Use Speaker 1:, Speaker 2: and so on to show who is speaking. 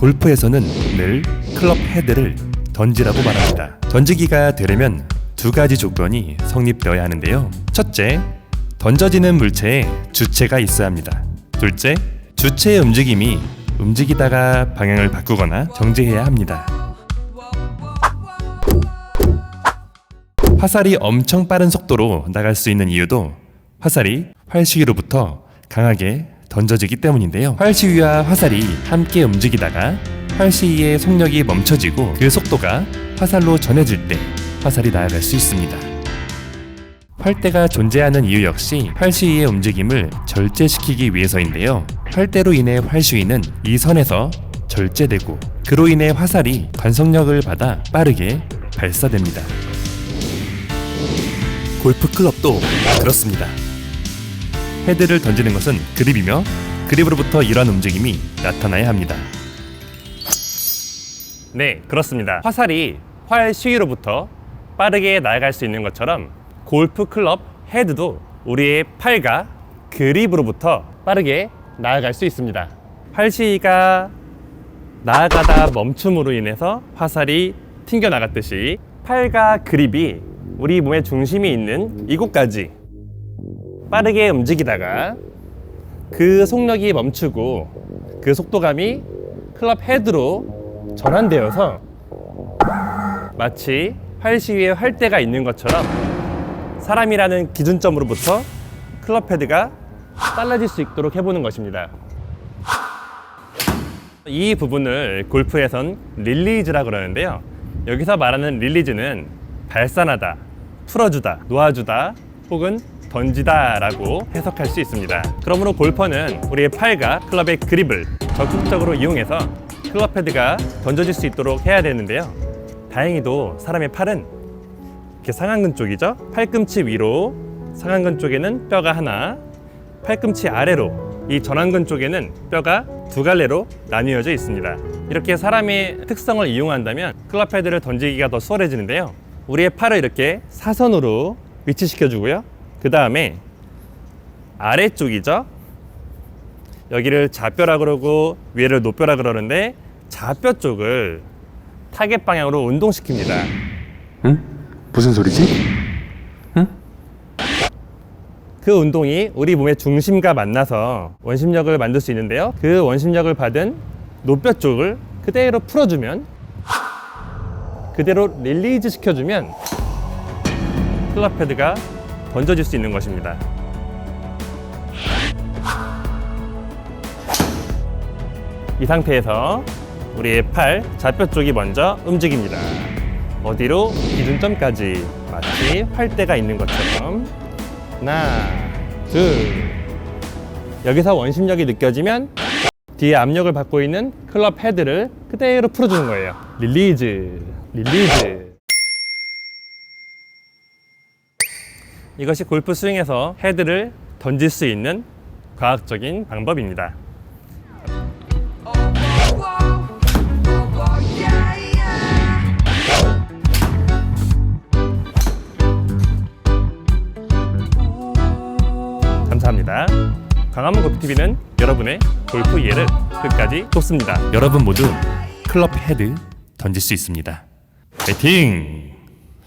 Speaker 1: 골프에서는 늘 클럽 헤드를 던지라고 말합니다. 던지기가 되려면 두 가지 조건이 성립되어야 하는데요. 첫째, 던져지는 물체에 주체가 있어야 합니다. 둘째, 주체의 움직임이 움직이다가 방향을 바꾸거나 정지해야 합니다. 화살이 엄청 빠른 속도로 나갈 수 있는 이유도 화살이 활시위로부터 강하게 던져지기 때문인데요. 활시위와 화살이 함께 움직이다가 활시위의 속력이 멈춰지고 그 속도가 화살로 전해질 때 화살이 나아갈 수 있습니다. 활대가 존재하는 이유 역시 활시위의 움직임을 절제시키기 위해서인데요. 활대로 인해 활시위는 이 선에서 절제되고 그로 인해 화살이 관성력을 받아 빠르게 발사됩니다. 골프 클럽도 그렇습니다. 헤드를 던지는 것은 그립이며 그립으로부터 이러한 움직임이 나타나야 합니다. 네, 그렇습니다. 화살이 활 시위로부터 빠르게 나아갈 수 있는 것처럼 골프 클럽 헤드도 우리의 팔과 그립으로부터 빠르게 나아갈 수 있습니다. 활 시위가 나아가다 멈춤으로 인해서 화살이 튕겨 나갔듯이 팔과 그립이 우리 몸의 중심이 있는 이곳까지 빠르게 움직이다가 그 속력이 멈추고 그 속도감이 클럽 헤드로 전환되어서 마치 활시위에 활대가 있는 것처럼 사람이라는 기준점으로부터 클럽 헤드가 빨라질 수 있도록 해보는 것입니다. 이 부분을 골프에선 릴리즈라 그러는데요. 여기서 말하는 릴리즈는 발산하다, 풀어주다, 놓아주다, 혹은 던지다라고 해석할 수 있습니다. 그러므로 골퍼는 우리의 팔과 클럽의 그립을 적극적으로 이용해서 클럽 헤드가 던져질 수 있도록 해야 되는데요. 다행히도 사람의 팔은 이렇게 상안근 쪽이죠. 팔꿈치 위로 상안근 쪽에는 뼈가 하나, 팔꿈치 아래로 이 전완근 쪽에는 뼈가 두 갈래로 나뉘어져 있습니다. 이렇게 사람의 특성을 이용한다면 클럽 헤드를 던지기가 더 수월해지는데요. 우리의 팔을 이렇게 사선으로 위치시켜 주고요. 그 다음에 아래쪽이죠. 여기를 좌뼈라 그러고 위를 노뼈라 그러는데 좌뼈 쪽을 타겟 방향으로 운동시킵니다.
Speaker 2: 응? 무슨 소리지?
Speaker 1: 그 운동이 우리 몸의 중심과 만나서 원심력을 만들 수 있는데요. 그 원심력을 받은 노뼈 쪽을 그대로 풀어주면 그대로 릴리즈 시켜주면 클럽 헤드가 던져질 수 있는 것입니다. 이 상태에서 우리의 팔 좌뼈 쪽이 먼저 움직입니다. 어디로? 기준점까지 마치 활대가 있는 것처럼 하나, 둘. 여기서 원심력이 느껴지면 뒤에 압력을 받고 있는 클럽 헤드를 그대로 풀어주는 거예요. 릴리즈, 릴리즈. 이것이 골프 스윙에서 헤드를 던질 수 있는 과학적인 방법입니다. 감사합니다. 강한문 골프TV는 여러분의 골프 이해를 끝까지 돕습니다. 여러분 모두 클럽 헤드 던질 수 있습니다. 파이팅!